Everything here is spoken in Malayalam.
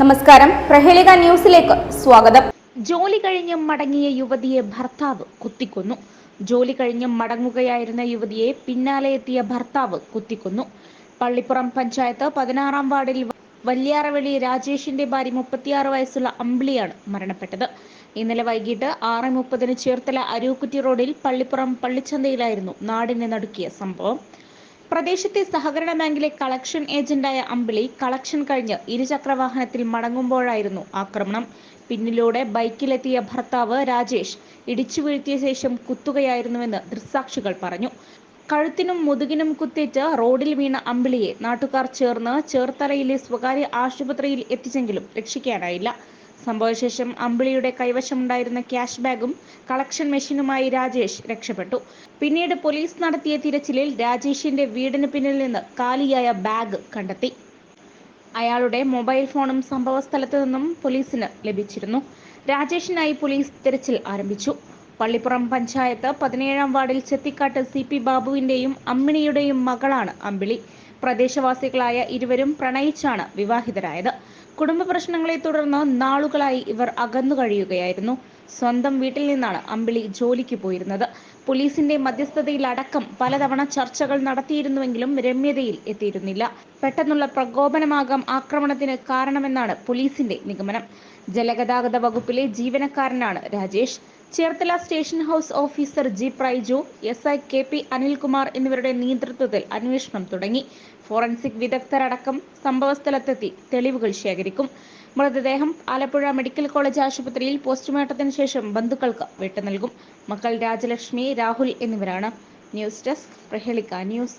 നമസ്കാരം. പ്രഹേളിക ന്യൂസിലേക്ക് സ്വാഗതം. ജോലി കഴിഞ്ഞ് മടങ്ങിയ യുവതിയെ ഭർത്താവ് കുത്തിക്കൊന്നു. ജോലി കഴിഞ്ഞ് മടങ്ങുകയായിരുന്ന യുവതിയെ പിന്നാലെ എത്തിയ ഭർത്താവ് കുത്തിക്കൊന്നു. പള്ളിപ്പുറം പഞ്ചായത്ത് പതിനാറാം വാർഡിൽ വല്യാറവെളി രാജേഷിന്റെ ഭാര്യ മുപ്പത്തിയാറ് വയസ്സുള്ള അമ്പിളിയാണ് മരണപ്പെട്ടത്. ഇന്നലെ വൈകിട്ട് ആറ് മുപ്പതിന് ചേർത്തല അരൂക്കുറ്റി റോഡിൽ പള്ളിപ്പുറം പള്ളിച്ചന്തയിലായിരുന്നു നാടിനെ നടുക്കിയ സംഭവം. പ്രദേശത്തെ സഹകരണ ബാങ്കിലെ കളക്ഷൻ ഏജന്റായ അമ്പിളി കളക്ഷൻ കഴിഞ്ഞ് ഇരുചക്ര വാഹനത്തിൽ മടങ്ങുമ്പോഴായിരുന്നു ആക്രമണം. പിന്നിലൂടെ ബൈക്കിലെത്തിയ ഭർത്താവ് രാജേഷ് ഇടിച്ചു വീഴ്ത്തിയ ശേഷം കുത്തുകയായിരുന്നുവെന്ന് ദൃക്സാക്ഷികൾ പറഞ്ഞു. കഴുത്തിനും മുതുകിനും കുത്തേറ്റ് റോഡിൽ വീണ അമ്പിളിയെ നാട്ടുകാർ ചേർന്ന് ചേർത്തലയിലെ സ്വകാര്യ ആശുപത്രിയിൽ എത്തിച്ചെങ്കിലും രക്ഷിക്കാനായില്ല. സംഭവശേഷം അമ്പിളിയുടെ കൈവശമുണ്ടായിരുന്ന ക്യാഷ് ബാഗും കളക്ഷൻ മെഷീനുമായി രാജേഷ് രക്ഷപ്പെട്ടു. പിന്നീട് പോലീസ് നടത്തിയ തിരച്ചിലിൽ രാജേഷിന്റെ വീടിന് പിന്നിൽ നിന്ന് കാലിയായ ബാഗ് കണ്ടെത്തി. അയാളുടെ മൊബൈൽ ഫോണും സംഭവ സ്ഥലത്ത് നിന്നും പോലീസിന് ലഭിച്ചിരുന്നു. രാജേഷിനായി പോലീസ് തിരച്ചിൽ ആരംഭിച്ചു. പള്ളിപ്പുറം പഞ്ചായത്ത് പതിനേഴാം വാർഡിൽ ചെത്തിക്കാട്ട് സി പി ബാബുവിന്റെയും അമ്മിണിയുടെയും മകളാണ് അമ്പിളി. പ്രദേശവാസികളായ ഇരുവരും പ്രണയിച്ചാണ് വിവാഹിതരായത്. കുടുംബ പ്രശ്നങ്ങളെ തുടർന്ന് നാളുകളായി ഇവർ അകന്നു കഴിയുകയായിരുന്നു. സ്വന്തം വീട്ടിൽ നിന്നാണ് അമ്പിളി ജോലിക്ക് പോയിരുന്നത്. പോലീസിന്റെ മധ്യസ്ഥതയിൽ അടക്കം പലതവണ ചർച്ചകൾ നടത്തിയിരുന്നുവെങ്കിലും രമ്യതയിൽ എത്തിയിരുന്നില്ല. പെട്ടെന്നുള്ള പ്രകോപനമാകാം ആക്രമണത്തിന് കാരണമെന്നാണ് പോലീസിന്റെ നിഗമനം. ജലഗതാഗത വകുപ്പിലെ ജീവനക്കാരനാണ് Rajesh. Cherthala station house officer G Praiju S I K P Anilkumar എന്നിവരുടെ നേതൃത്വത്തിൽ അന്വേഷണം തുടങ്ങി. ഫോറൻസിക് വിദഗ്ധരടക്കം സംഭവസ്ഥലത്തെത്തി തെളിവുകൾ ശേഖരിക്കും. മൃതദേഹം ആലപ്പുഴ മെഡിക്കൽ കോളേജ് ആശുപത്രിയിൽ പോസ്റ്റ്മോർട്ടത്തിന് ശേഷം ബന്ധുക്കൾക്ക് വിട്ടു നൽകും. മക്കൾ രാജലക്ഷ്മി രാഹുൽ എന്നിവരാണ്. News desk Prahelika news.